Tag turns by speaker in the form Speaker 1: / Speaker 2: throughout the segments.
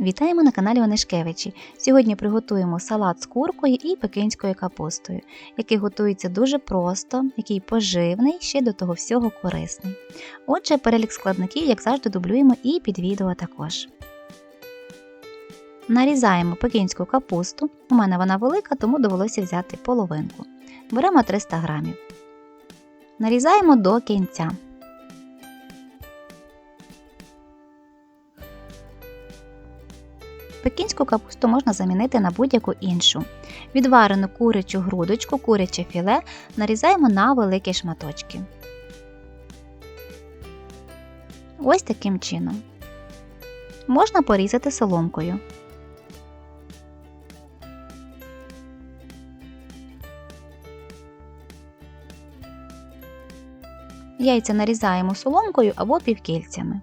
Speaker 1: Вітаємо на каналі Онишкевичі. Сьогодні приготуємо салат з куркою і пекинською капустою, який готується дуже просто, який поживний, ще до того всього корисний. Отже, перелік складників, як завжди, дублюємо і під відео також. Нарізаємо пекинську капусту. У мене вона велика, тому довелося взяти половинку. Беремо 300 грамів. Нарізаємо до кінця. Пекінську капусту можна замінити на будь-яку іншу. Відварену курячу грудочку, куряче філе нарізаємо на великі шматочки. Ось таким чином. Можна порізати соломкою. Яйця нарізаємо соломкою або півкільцями.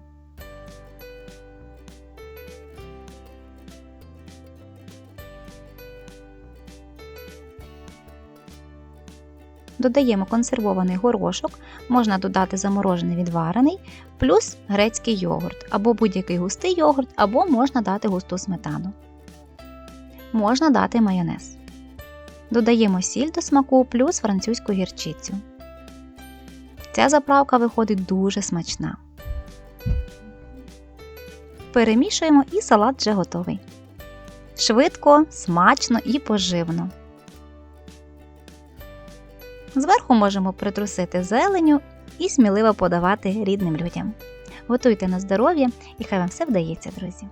Speaker 1: Додаємо консервований горошок, можна додати заморожений відварений, плюс грецький йогурт, або будь-який густий йогурт, або можна дати густу сметану. Можна дати майонез. Додаємо сіль до смаку плюс французьку гірчицю. Ця заправка виходить дуже смачна. Перемішуємо і салат вже готовий. Швидко, смачно і поживно. Зверху можемо притрусити зеленю і сміливо подавати рідним людям. Готуйте на здоров'я і хай вам все вдається, друзі!